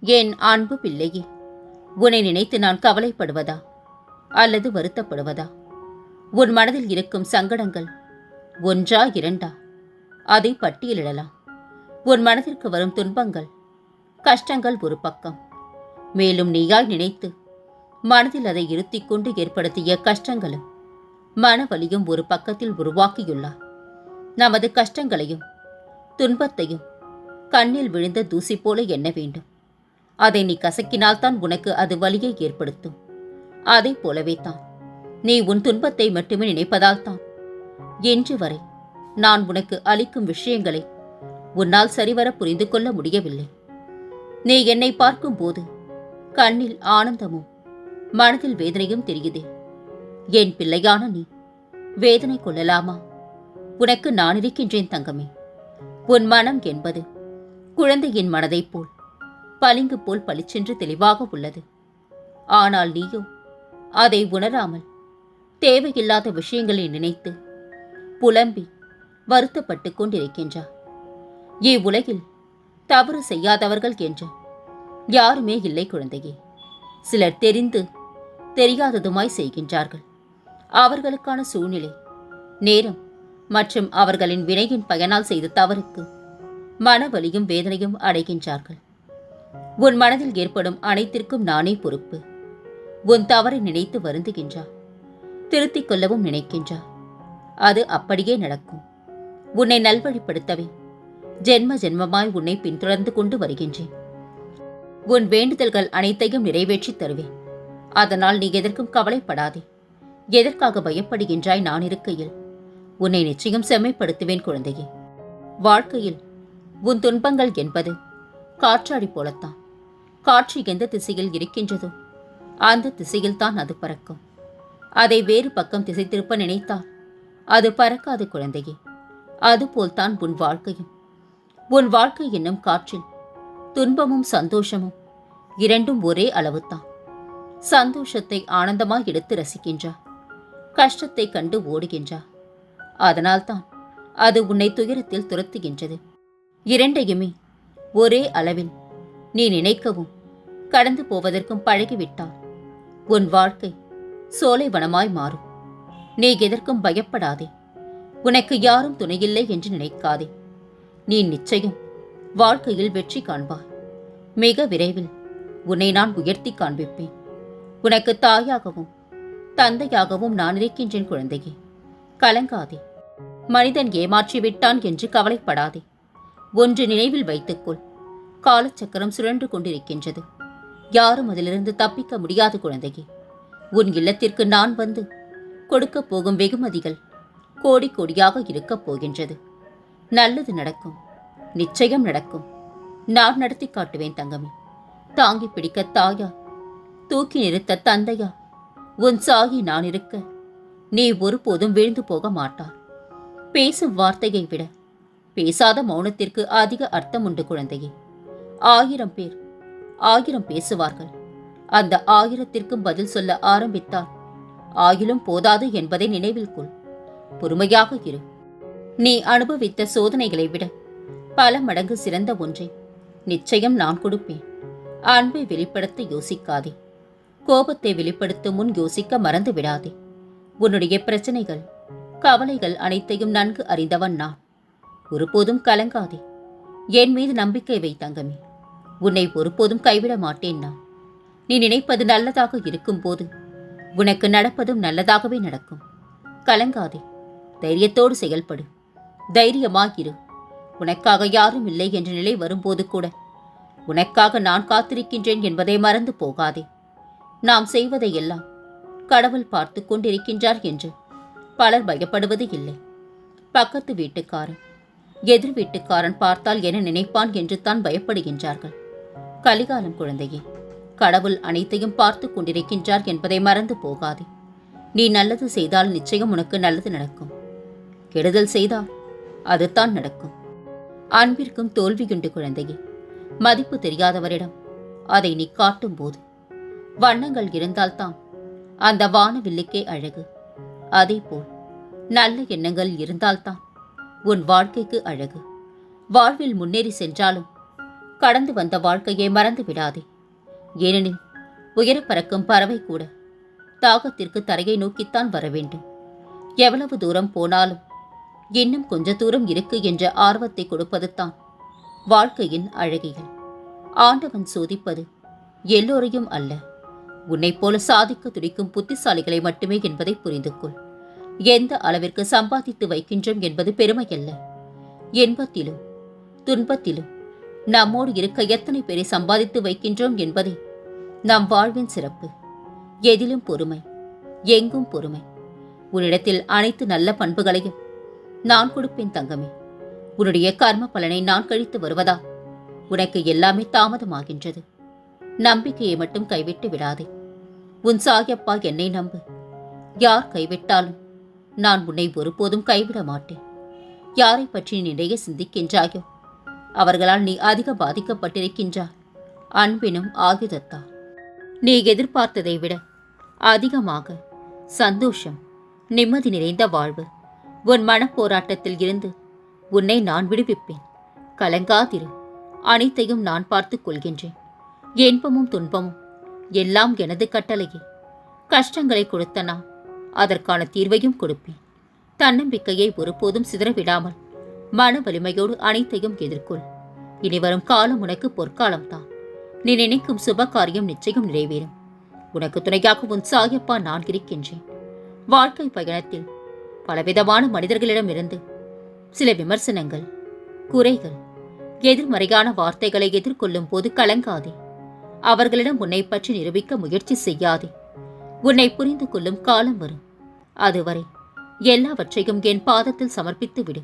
என் அன்பு பிள்ளையே உன்னை நினைத்து நான் கவலைப்படுவதா? அல்லது வருத்தப்படுவதா? உன் மனதில் இருக்கும் சங்கடங்கள் ஒன்றா இரண்டா? அதை பட்டியலிடலாம். உன் மனதிற்கு வரும் துன்பங்கள் கஷ்டங்கள் ஒரு பக்கம். மேலும் நீயாய் நினைத்து மனதில் அதை இருத்திக் கொண்டு ஏற்படுத்திய கஷ்டங்களும் மனவலியும் ஒரு பக்கத்தில் உருவாக்கியுள்ளார் நமது கஷ்டங்களையும் துன்பத்தையும் கண்ணில் விழுந்த தூசி போல எண்ண வேண்டும். அதை நீ கசக்கினால்தான் உனக்கு அது வலியை ஏற்படுத்தும். அதை போலவே தான். நீ உன் துன்பத்தை மட்டுமே நினைப்பதால் தான். என்று வரை நான் உனக்கு அளிக்கும் விஷயங்களை உன்னால் சரிவர புரிந்து கொள்ள முடியவில்லை. நீ என்னை பார்க்கும்போது கண்ணில் ஆனந்தமும் மனதில் வேதனையும் தெரியுதே. என் பிள்ளையான நீ வேதனை கொள்ளலாமா? உனக்கு நான் இருக்கின்றேன் தங்கமே. உன் மனம் என்பது குழந்தையின் மனதைப் போல். பளிங்கு போல் பளிச்சென்று தெளிவாக உள்ளது. ஆனால் நீயோ அதை உணராமல் தேவையில்லாத விஷயங்களை நினைத்து புலம்பி வருத்தப்பட்டு கொண்டிருக்கின்றார். இவ்வுலகில் தவறு செய்யாதவர்கள் என்று யாருமே இல்லை குழந்தையே. சிலர் தெரிந்து தெரியாததுமாய் செய்கின்றார்கள். அவர்களுக்கான சூழ்நிலை நேரம் மற்றும் அவர்களின் வினையின் பயனால் செய்த தவறுக்கு மனவலியும் வேதனையும் அடைகின்றார்கள். உன் மனதில் ஏற்படும் அனைத்திற்கும் நானே பொறுப்பு. உன் தவறை நினைத்து வருந்துகின்றா. திருத்திக் கொள்ளவும் நினைக்கின்றா. அது அப்படியே நடக்கும். உன்னை நல்வழிப்படுத்தவே ஜென்ம ஜென்மமாய் உன்னை பின்தொடர்ந்து கொண்டு வருகின்றேன். உன் வேண்டுதல்கள் அனைத்தையும் நிறைவேற்றித் தருவேன் அதனால் நீ எதற்கும் கவலைப்படாதே. எதற்காக பயப்படுகின்றாய் நான் இருக்கையில்? உன்னை நிச்சயம் செம்மைப்படுத்துவேன் குழந்தையே. வாழ்க்கையில் உன் துன்பங்கள் என்பது காற்றாடி போலத்தான். காற்று எந்த திசையில் இருக்கின்றதோ அந்த திசையில் தான் அது பறக்கும். அதை வேறு பக்கம் திசை திருப்ப நினைத்தால் அது பறக்காது குழந்தையே. அதுபோல்தான் உன் வாழ்க்கையும். உன் வாழ்க்கை என்னும் காற்றில் துன்பமும் சந்தோஷமும் இரண்டும் ஒரே அளவுதான் சந்தோஷத்தை ஆனந்தமாய் எடுத்து ரசிக்கின்றார் கஷ்டத்தை கண்டு ஓடுகின்றார் அதனால்தான் அது உன்னை துயரத்தில் துரத்துகின்றது. இரண்டையுமே ஒரே அளவில் நீ நினைக்கவும் கடந்து போவதற்கும் பழகிவிட்டார். உன் வாழ்க்கை சோலைவனமாய் மாறும். நீ எதற்கும் பயப்படாதே. உனக்கு யாரும் துணையில்லை என்று நினைக்காதே. நீ நிச்சயம் வாழ்க்கையில் வெற்றி காண்பாய். மிக விரைவில் உன்னை நான் உயர்த்தி காண்பிப்பேன். உனக்கு தாயாகவும் தந்தையாகவும் நான் இருக்கின்றேன் குழந்தையே. கலங்காதே. மனிதன் ஏமாற்றி விட்டான் என்று கவலைப்படாதே. ஒன்று நினைவில் வைத்துக்கொள். காலச்சக்கரம் சுழன்று கொண்டிருக்கின்றது. யாரும் அதிலிருந்து தப்பிக்க முடியாது குழந்தையே. உன் இல்லத்திற்கு நான் வந்து கொடுக்கப் போகும் வெகுமதிகள் கோடி கோடியாக இருக்கப் போகின்றது. நல்லது நடக்கும் நிச்சயம் நடக்கும். நான் நடத்தி காட்டுவேன் தங்கமே. தாங்கி பிடிக்க தாயா தூக்கி நிறுத்த தந்தையா உன் சாகி நான் இருக்க நீ ஒருபோதும் விழுந்து போக மாட்டார். பேசும் வார்த்தையை விட பேசாத மௌனத்திற்கு அதிக அர்த்தம் உண்டு குழந்தையே. ஆயிரம் பேர் ஆயிரம் பேசுவார்கள். அந்த ஆயிரத்திற்கும் பதில் சொல்ல ஆரம்பித்தால் ஆயிலும் போதாது என்பதை நினைவில் கொள். பொறுமையாக இரு. நீ அனுபவித்த சோதனைகளை விட பல மடங்கு சிறந்த ஒன்றை. நிச்சயம் நான் கொடுப்பேன். அன்பை வெளிப்படுத்த யோசிக்காதே. கோபத்தை வெளிப்படுத்தும் முன் யோசிக்க மறந்து விடாதே. உன்னுடைய பிரச்சனைகள் கவலைகள் அனைத்தையும் நன்கு அறிந்தவன் நான். ஒருபோதும் கலங்காதே. என் மீது நம்பிக்கை வை தங்கமே. உன்னை ஒருபோதும் கைவிட மாட்டேன் நான். நீ நினைப்பது நல்லதாக இருக்கும்போது உனக்கு நடப்பதும் நல்லதாகவே நடக்கும். கலங்காதே தைரியத்தோடு செயல்படு. தைரியமாகிரு உனக்காக யாரும் இல்லை என்ற நிலை வரும்போது கூட உனக்காக நான் காத்திருக்கின்றேன் என்பதை மறந்து போகாதே. நாம் செய்வதையெல்லாம் கடவுள் பார்த்து கொண்டிருக்கின்றார் என்று பலர் பயப்படுவது இல்லை. பக்கத்து வீட்டுக்காரன் எதிர் வீட்டுக்காரன் பார்த்தால் என நினைப்பான் என்று தான் பயப்படுகின்றார்கள். கலிகாலம் குழந்தையே கடவுள் அனைத்தையும் பார்த்து கொண்டிருக்கின்றார் என்பதை மறந்து போகாதே. நீ நல்லது செய்தால் நிச்சயம் உனக்கு நல்லது நடக்கும். கெடுதல் செய்தால் அதுதான் நடக்கும். அன்பிற்கும் தோல்வியுண்டு குழந்தையே மதிப்பு தெரியாதவரிடம் அதை நீ காட்டும்போது வண்ணங்கள் இருந்தால்தான் அந்த வானவில்லுக்கே அழகு. அதேபோல் நல்ல எண்ணங்கள் இருந்தால்தான் உன் வாழ்க்கைக்கு அழகு. வாழ்வில் முன்னேறி சென்றாலும் கடந்து வந்த வாழ்க்கையை மறந்து விடாதே ஏனெனில் உயர பறக்கும் பறவை கூட தாகத்திற்கு தரையை நோக்கித்தான் வர வேண்டும். எவ்வளவு தூரம் போனாலும் இன்னும் கொஞ்ச தூரம் இருக்கு என்ற ஆர்வத்தை கொடுப்பது தான் வாழ்க்கையின் அழகியல். ஆண்டவன் சோதிப்பது எல்லோரையும் அல்ல. உன்னைப் போல சாதிக்க துடிக்கும் புத்திசாலிகளை மட்டுமே என்பதை புரிந்து கொள் எந்த அளவிற்கு சம்பாதித்து வைக்கின்றோம் என்பது பெருமையல்ல. இன்பத்திலும் துன்பத்திலும் நம்மோடு இருக்க எத்தனை பேரை சம்பாதித்து வைக்கின்றோம் என்பதே நம் வாழ்வின் சிறப்பு. எதிலும் பொறுமை எங்கும் பொறுமை. உன்னிடத்தில் அனைத்து நல்ல பண்புகளையும் நான் கொடுப்பேன் தங்கமே. உன்னுடைய கர்ம பலனை நான் கழித்து வருவதா? உனக்கு எல்லாமே தாமதமாகின்றது. நம்பிக்கையை மட்டும் கைவிட்டு விடாதே. உன் சாயப்பா என்னை நம்பு. யார் கைவிட்டாலும் நான் உன்னை ஒருபோதும் கைவிட மாட்டேன். யாரை பற்றி நிறைய சிந்திக்கின்றாயோ? அவர்களால் நீ அதிக பாதிக்கப்பட்டிருக்கின்றாய். அன்பினும் ஆயுதத்தால் நீ எதிர்பார்த்ததை விட அதிகமாக சந்தோஷம் நிம்மதி நிறைந்த வாழ்வு உன் மனப்போராட்டத்தில் இருந்து உன்னை நான் விடுவிப்பேன். கலங்காதிரு அனைத்தையும் நான் பார்த்துக் கொள்கின்றேன். இன்பமும் துன்பமும் எல்லாம் எனது கட்டளையே. கஷ்டங்களை கொடுத்த நான் அதற்கான தீர்வையும் கொடுப்பேன். தன்னம்பிக்கையை ஒருபோதும் சிதறவிடாமல் மன வலிமையோடு அனைத்தையும் எதிர்கொள். இனி வரும் காலம் உனக்கு பொற்காலம்தான். நீ நினைக்கும் சுப காரியம் நிச்சயம் நிறைவேறும். உனக்கு துணையாக உன் சாயப்பா நான் இருக்கின்றேன். வாழ்க்கை பயணத்தில் பலவிதமான மனிதர்களிடமிருந்து சில விமர்சனங்கள் குறைகள் எதிர்மறையான வார்த்தைகளை எதிர்கொள்ளும் போது கலங்காதே. அவர்களிடம் உன்னை பற்றி நிரூபிக்க முயற்சி செய்யாதே. உன்னை புரிந்து கொள்ளும் காலம் வரும். அதுவரை எல்லாவற்றையும் என் பாதத்தில் சமர்ப்பித்து விடு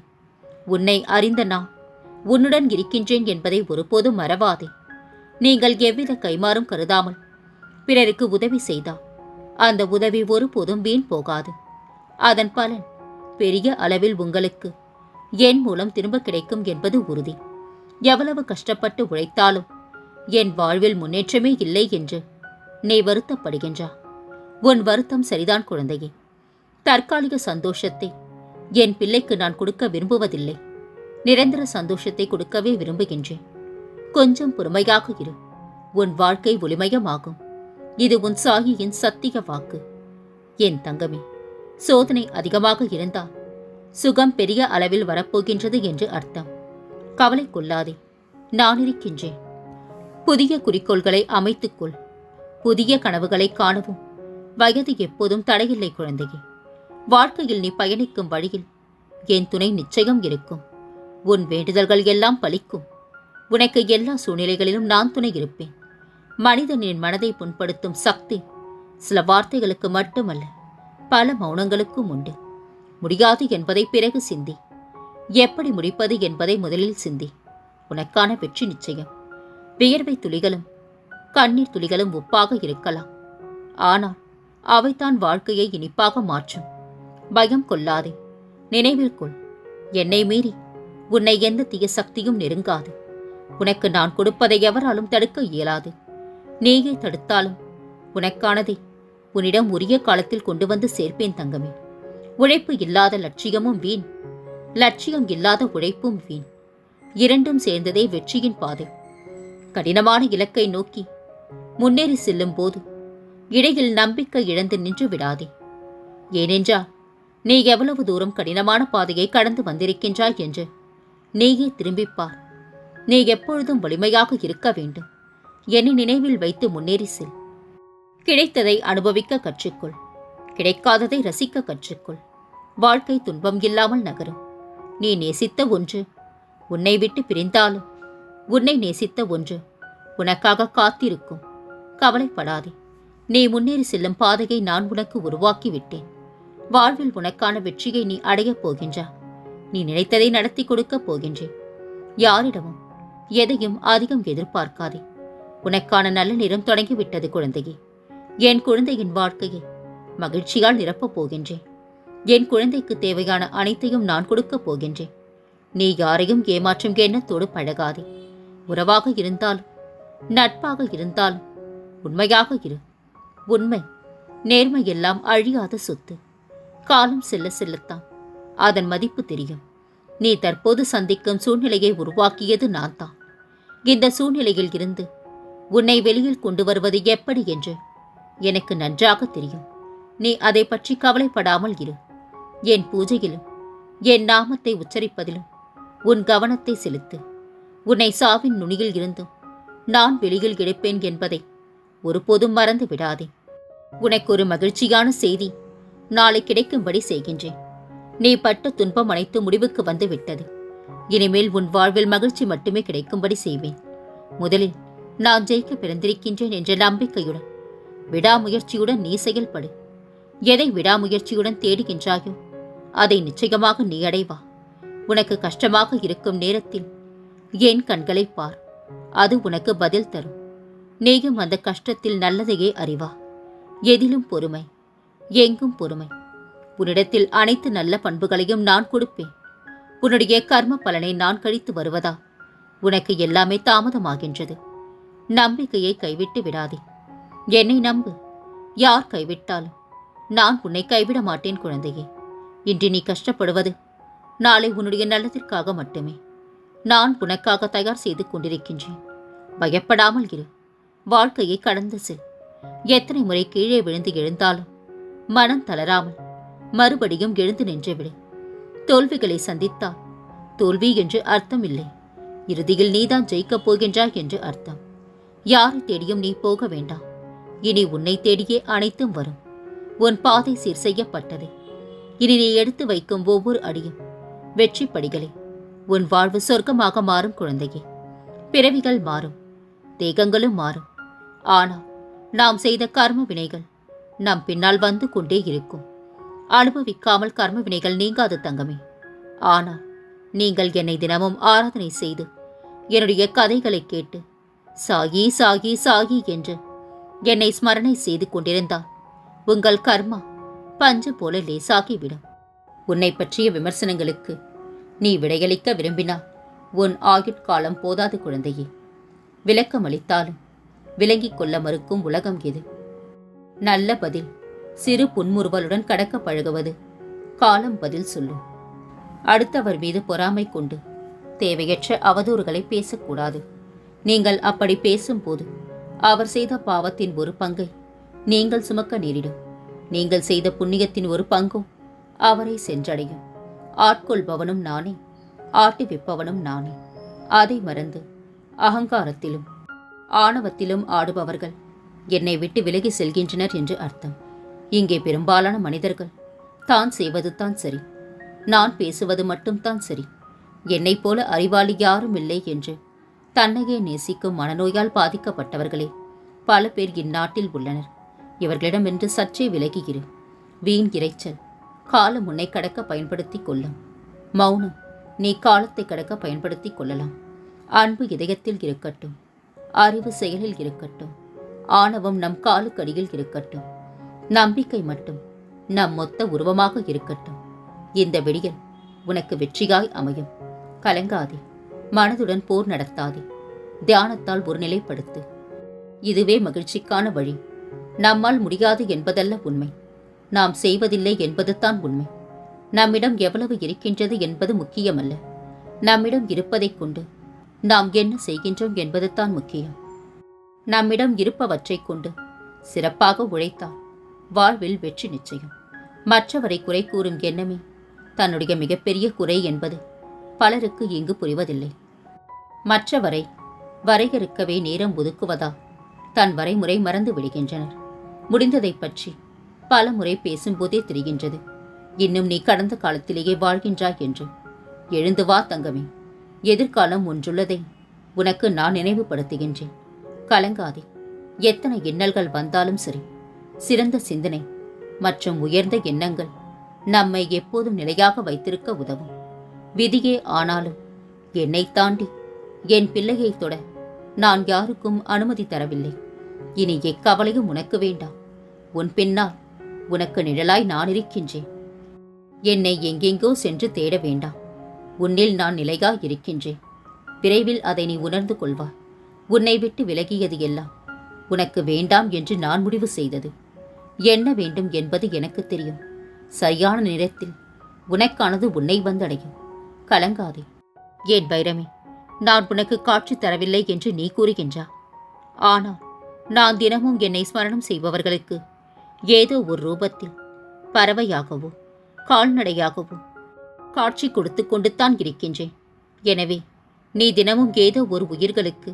உன்னை அறிந்த நான். உன்னுடன் இருக்கின்றேன் என்பதை ஒருபோதும் மறவாதே. நீங்கள் எவ்வித கைமாறும் கருதாமல் பிறருக்கு உதவி செய்தால் அந்த உதவி ஒருபோதும் வீண் போகாது. அதன் பலன் பெரிய அளவில் உங்களுக்கு என் மூலம் திரும்ப கிடைக்கும் என்பது உறுதி. எவ்வளவு கஷ்டப்பட்டு உழைத்தாலும் என் வாழ்வில் முன்னேற்றமே இல்லை என்று நீ வருத்தப்படுகின்றா உன் வருத்தம் சரிதான் குழந்தையே. தற்காலிக சந்தோஷத்தை என் பிள்ளைக்கு நான் கொடுக்க விரும்புவதில்லை. நிரந்தர சந்தோஷத்தை கொடுக்கவே விரும்புகின்றேன். கொஞ்சம் பொறுமையாக இரு. உன் வாழ்க்கை ஒளிமயமாகும். இது உன் சாகியின் சத்திய வாக்கு. என் தங்கமே சோதனை அதிகமாக இருந்தால் சுகம் பெரிய அளவில் வரப்போகின்றது என்று அர்த்தம். கவலை கொள்ளாதே. நான் இருக்கின்றேன். புதிய குறிக்கோள்களை அமைத்துக்கொள் புதிய கனவுகளை காணவும். வயது எப்போதும் தடையில்லை குழந்தையே. வாழ்க்கையில் நீ பயணிக்கும் வழியில் என் துணை நிச்சயம் இருக்கும். உன் வேண்டுதல்கள் எல்லாம் பலிக்கும். உனக்கு எல்லா சூழ்நிலைகளிலும் நான் துணை இருப்பேன். மனிதனின் மனதை புண்படுத்தும் சக்தி சில வார்த்தைகளுக்கு மட்டுமல்ல பல மௌனங்களுக்கும் உண்டு. முடியாது என்பதை பிறகு சிந்தி. எப்படி முடிப்பது என்பதை முதலில் சிந்தி. உனக்கான வெற்றி நிச்சயம். வியர்வை துளிகளும் கண்ணீர் துளிகளும் உப்பாக இருக்கலாம். ஆனால் அவைதான் வாழ்க்கையை இனிப்பாக மாற்றும். பயம் கொள்ளாதே. நினைவில் கொள். என்னை மீறி உன்னை எந்த தீய சக்தியும் நெருங்காது. உனக்கு நான் கொடுப்பதை எவராலும் தடுக்க இயலாது. நீயே தடுத்தாலும் உனக்கானதை உன்னிடம் உரிய காலத்தில் கொண்டு வந்து சேர்ப்பேன் தங்கமே. உழைப்பு இல்லாத லட்சியமும் வீண். லட்சியம் இல்லாத உழைப்பும் வீண். இரண்டும் சேர்ந்ததே வெற்றியின் பாதை. கடினமான இலக்கை நோக்கி முன்னேறி செல்லும் போது இடையில் நம்பிக்கை இழந்து நின்று விடாதே. ஏனென்றால் நீ எவ்வளவு தூரம் கடினமான பாதையை கடந்து வந்திருக்கின்றாய் என்று. நீயே திரும்பிப்பார். நீ எப்பொழுதும் வலிமையாக இருக்க வேண்டும். என்னை நினைவில் வைத்து முன்னேறி செல். கிடைத்ததை அனுபவிக்க கற்றுக்கொள். கிடைக்காததை ரசிக்க கற்றுக்கொள். வாழ்க்கை துன்பம் இல்லாமல் நகரும். நீ நேசித்த ஒன்று உன்னை விட்டு பிரிந்தாலும் உன்னை நேசித்த ஒன்று உனக்காக காத்திருக்கும். கவலைப்படாதே. நீ முன்னேறி செல்லும் பாதையை நான் உனக்கு உருவாக்கிவிட்டேன் வாழ்வில் உனக்கான வெற்றியை நீ அடையப் போகின்றா. நீ நினைத்ததை நடத்தி கொடுக்கப் போகின்றேன். யாரிடமும் எதையும் அதிகம் எதிர்பார்க்காதே. உனக்கான நல்ல நிறம் தொடங்கிவிட்டது குழந்தையே. என் குழந்தையின் வாழ்க்கையை மகிழ்ச்சியால் நிரப்பப் போகின்றேன். என் குழந்தைக்கு தேவையான அனைத்தையும் நான் கொடுக்கப் போகின்றேன். நீ யாரையும் ஏமாற்றும் எண்ணத்தோடு பழகாதே. உறவாக இருந்தாலும் நட்பாக இருந்தாலும் உண்மையாக இரு. உண்மை நேர்மை எல்லாம் அழியாத சொத்து. காலம் செல்ல செல்லத்தான். அதன் மதிப்பு தெரியும். நீ தற்போது சந்திக்கும் சூழ்நிலையை உருவாக்கியது நான் தான் இந்த சூழ்நிலையில் இருந்து உன்னை வெளியில் கொண்டு வருவது எப்படி என்று எனக்கு நன்றாக தெரியும். நீ அதை பற்றி கவலைப்படாமல் இரு. என் பூஜையிலும் என் நாமத்தை உச்சரிப்பதிலும் உன் கவனத்தை செலுத்து. உன்னை சாவின் நுனியில் இருந்தும் நான் வெளியில் கிடைப்பேன் என்பதை ஒருபோதும் மறந்து விடாதே. உனக்கு ஒரு மகிழ்ச்சியான செய்தி நாளை கிடைக்கும்படி செய்கின்றேன். நீ பட்ட துன்பம் அனைத்து முடிவுக்கு வந்து விட்டது. இனிமேல் உன் வாழ்வில் மகிழ்ச்சி மட்டுமே கிடைக்கும்படி செய்வேன். முதலில் நான் ஜெயிக்க பிறந்திருக்கின்றேன் என்ற நம்பிக்கையுடன் விடாமுயற்சியுடன் நீ செயல்படு. எதை விடாமுயற்சியுடன் தேடுகின்றாயோ அதை நிச்சயமாக நீ அடைவா. உனக்கு கஷ்டமாக இருக்கும் நேரத்தில் என் கண்களை பார். அது உனக்கு பதில் தரும். நீயும் அந்த கஷ்டத்தில் நல்லதையே அறிவா. எதிலும் பொறுமை. எங்கும் பொறுமை. உன்னிடத்தில் அனைத்து நல்ல பண்புகளையும் நான் கொடுப்பேன். உன்னுடைய கர்ம பலனை நான் கழித்து வருவதா? உனக்கு எல்லாமே தாமதமாகின்றது. நம்பிக்கையை கைவிட்டு விடாதே. என்னை நம்பு. யார் கைவிட்டாலும் நான் உன்னை கைவிட மாட்டேன் குழந்தையே. இன்று நீ கஷ்டப்படுவது நாளை உன்னுடைய நல்லதிற்காக மட்டுமே. நான் உனக்காக தயார் செய்து கொண்டிருக்கின்றேன். பயப்படாமல் இரு. வாழ்க்கையை கடந்து செல். எத்தனை முறை கீழே விழுந்து எழுந்தாலும் மனம் தளராமல் மறுபடியும் எழுந்து நின்றுவிடு. தோல்விகளை சந்தித்தால் தோல்வி என்று அர்த்தம் இல்லை இறுதியில் நீதான் ஜெயிக்கப் போகின்றாய் என்று அர்த்தம். யாரை தேடியும் நீ போக வேண்டாம். இனி உன்னை தேடியே அனைத்தும் வரும். உன் பாதை சீர் செய்யப்பட்டது. இனி நீ எடுத்து வைக்கும் ஒவ்வொரு அடியும் வெற்றி படிகளே. உன் வாழ்வு சொர்க்கமாக மாறும் குழந்தையே. பிறவிகள் மாறும் தேகங்களும் மாறும். ஆனால் நாம் செய்த கர்ம வினைகள் நம் பின்னால் வந்து கொண்டே இருக்கும். அனுபவிக்காமல் கர்ம வினைகள் நீங்காது தங்கமே. ஆனால் நீங்கள் என்னை தினமும் ஆராதனை செய்து என்னுடைய கதைகளை கேட்டு சாகி சாகி சாகி என்று என்னை ஸ்மரணை செய்து கொண்டிருந்தால் உங்கள் கர்மா பஞ்சு போல லேசாகிவிடும். உன்னை பற்றிய விமர்சனங்களுக்கு நீ விடையளிக்க விரும்பினால் உன் ஆயுட்காலம் போதாது குழந்தையே. விளக்கம் அளித்தாலும் விளங்கிக் கொள்ள மறுக்கும் உலகம் எது? நல்ல பதில். சிறு புன்முறுவலுடன் கடக்க பழகுவது. காலம் பதில் சொல்லும். அடுத்தவர் மீது பொறாமை கொண்டு. தேவையற்ற அவதூறுகளை பேசக்கூடாது. நீங்கள் அப்படி பேசும்போது அவர் செய்த பாவத்தின் ஒரு பங்கை நீங்கள் சுமக்க நேரிடும். நீங்கள் செய்த புண்ணியத்தின் ஒரு பங்கும் அவரை சென்றடையும். ஆட்கொள்பவனும் நானே ஆட்டி விற்பவனும் நானே. அதை மறந்து அகங்காரத்திலும் ஆணவத்திலும் ஆடுபவர்கள் என்னை விட்டு விலகி செல்கின்றனர் என்று அர்த்தம். இங்கே பெரும்பாலான மனிதர்கள் தான் செய்வது தான் சரி நான் பேசுவது மட்டும்தான் சரி. என்னைப் போல அறிவாளி யாரும் இல்லை என்று தன்னையே நேசிக்கும் மனநோயால் பாதிக்கப்பட்டவர்களே பல பேர் இந்நாட்டில் உள்ளனர். இவர்களிடமிருந்து சற்றே விலகியிரு வீண் இறைச்சல் காலம் உன்னை கடக்க பயன்படுத்திக் கொள்ளும். மௌனம் நீ காலத்தை கடக்க பயன்படுத்திக் கொள்ளலாம். அன்பு இதயத்தில் இருக்கட்டும் அறிவு செயலில் இருக்கட்டும். ஆணவம் நம் காலுக்கடியில் இருக்கட்டும். நம்பிக்கை மட்டும் நம் மொத்த உருவமாக இருக்கட்டும். இந்த விடியல் உனக்கு வெற்றியாய் அமையும். கலங்காதே மனதுடன் போர் நடத்தாதே தியானத்தால் ஒரு நிலைப்படுத்து இதுவே மகிழ்ச்சிக்கான வழி. நம்மால் முடியாது என்பதல்ல உண்மை. நாம் செய்வதில்லை என்பதுதான் உண்மை. நம்மிடம் எவ்வளவு இருக்கின்றது என்பது முக்கியமல்ல. நம்மிடம் இருப்பதைக் கொண்டு நாம் என்ன செய்கின்றோம் என்பதுதான் முக்கியம். நம்மிடம் இருப்பவற்றைக் கொண்டு சிறப்பாக உழைத்தால் வாழ்வில் வெற்றி நிச்சயம். மற்றவரை குறை கூறும் எண்ணமே தன்னுடைய மிகப்பெரிய குறை என்பது பலருக்கு இங்கு புரிவதில்லை. மற்றவரை வரையறுக்கவே நேரம் ஒதுக்குவதா தன் வரைமுறை மறந்து விடுகின்றனர். முடிந்ததைப் பற்றி பல முறை பேசும்போதே தெரிகின்றது. இன்னும் நீ கடந்த காலத்திலேயே வாழ்கின்றாய் என்று. எழுந்து வா தங்கமே. எதிர்காலம் ஒன்றுள்ளதை உனக்கு நான் நினைவுபடுத்துகின்றேன். கலங்காதே. எத்தனை இன்னல்கள் வந்தாலும் சரி சிறந்த சிந்தனை மற்றும் உயர்ந்த எண்ணங்கள் நம்மை எப்போதும் நிலையாக வைத்திருக்க உதவும். விதியே ஆனாலும் என்னை தாண்டி என் பிள்ளையை தொட நான் யாருக்கும் அனுமதி தரவில்லை. இனி எக்கவலையும் உனக்கு வேண்டாம். உன் பின்னால் உனக்கு நிழலாய் நான் இருக்கின்றேன். என்னை எங்கெங்கோ சென்று தேட வேண்டாம். உன்னில் நான் நிலையாய் இருக்கின்றேன். விரைவில் அதை நீ உணர்ந்து கொள்வாய். உன்னை விட்டு விலகியது எல்லாம் உனக்கு வேண்டாம் என்று நான் முடிவு செய்தது. என்ன வேண்டும் என்பது எனக்கு தெரியும். சரியான நேரத்தில் உனக்கானது உன்னை வந்தடையும். கலங்காதே. ஏன் பைரமே நான் உனக்கு காட்சி தரவில்லை என்று நீ கூறுகின்றா? ஆனால் நான் தினமும் என்னை ஸ்மரணம் செய்பவர்களுக்கு ஏதோ ஒரு ரூபத்தில் பறவையாகவோ கால்நடையாகவோ காட்சி கொடுத்து கொண்டுத்தான் இருக்கின்றேன். எனவே நீ தினமும் ஏதோ ஒரு உயிர்களுக்கு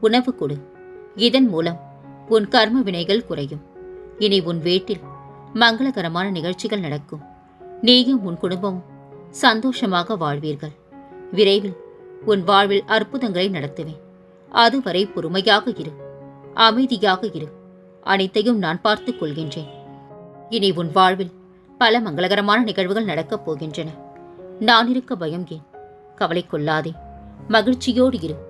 உணவு கொடு. இதன் மூலம் உன் கர்ம வினைகள் குறையும். இனி உன் வீட்டில் மங்களகரமான நிகழ்ச்சிகள் நடக்கும். நீயும் உன் குடும்பமும் சந்தோஷமாக வாழ்வீர்கள். விரைவில் உன் வாழ்வில் அற்புதங்களை நடத்துவேன். அதுவரை பொறுமையாக இரு. அமைதியாக இரு. அனைத்தையும் நான் பார்த்துக் கொள்கின்றேன். இனி உன் வாழ்வில் பல மங்களகரமான நிகழ்வுகள் நடக்கப் போகின்றன. நான் இருக்க பயம் ஏன்? கவலை கொள்ளாதே. மகிழ்ச்சியோடு இரு.